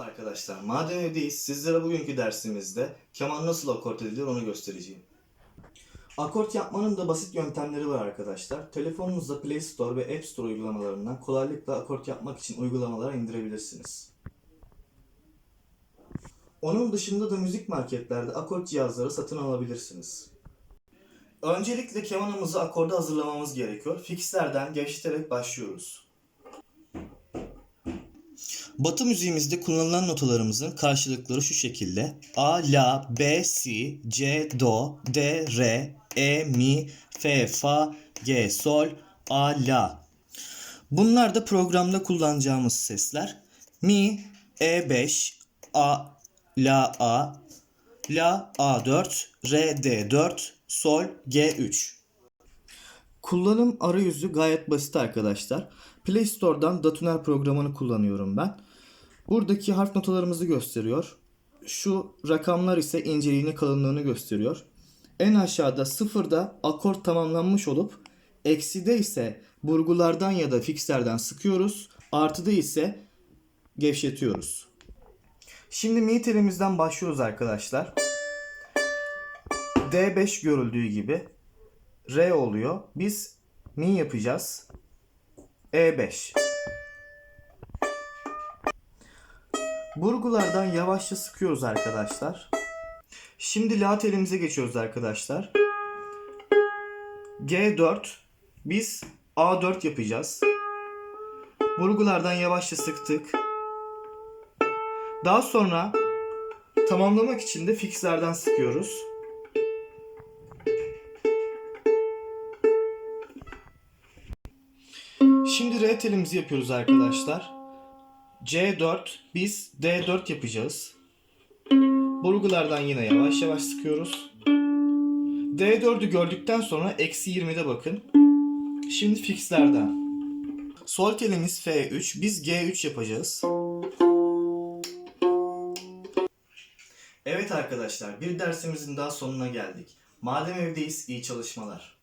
Arkadaşlar madem evdeyiz sizlere bugünkü dersimizde keman nasıl akort edilir onu göstereceğim. Akort yapmanın da basit yöntemleri var arkadaşlar. Telefonunuzda Play Store ve App Store uygulamalarından kolaylıkla akort yapmak için uygulamalar indirebilirsiniz. Onun dışında da müzik marketlerde akort cihazları satın alabilirsiniz. Öncelikle kemanımızı akorda hazırlamamız gerekiyor. Fixlerden gevşeterek başlıyoruz. Batı müziğimizde kullanılan notalarımızın karşılıkları şu şekilde. A, La, B, Si, C, Do, D, Re, E, Mi, Fe, Fa, G, Sol, A, La. Bunlar da programda kullanacağımız sesler. Mi, E5, A, La, A, La, A4, Re, D4, Sol, G3. Kullanım arayüzü gayet basit arkadaşlar. Play Store'dan Datuner programını kullanıyorum ben. Buradaki harf notalarımızı gösteriyor. Şu rakamlar ise inceliğini kalınlığını gösteriyor. En aşağıda sıfırda akort tamamlanmış olup ekside ise burgulardan ya da fixlerden sıkıyoruz. Artıda ise gevşetiyoruz. Şimdi mi telimizden başlıyoruz arkadaşlar. D5 görüldüğü gibi R oluyor. Biz mi yapacağız. E5. Burgulardan yavaşça sıkıyoruz arkadaşlar. Şimdi la telimize geçiyoruz arkadaşlar. G4. Biz A4 yapacağız. Burgulardan yavaşça sıktık. Daha sonra tamamlamak için de fixlerden sıkıyoruz. Şimdi R telimizi yapıyoruz arkadaşlar. C4 biz D4 yapacağız. Burgulardan yine yavaş yavaş sıkıyoruz. D4'ü gördükten sonra eksi 20'de bakın. Şimdi fixlerden. Sol telimiz F3 biz G3 yapacağız. Evet arkadaşlar bir dersimizin daha sonuna geldik. Madem evdeyiz iyi çalışmalar.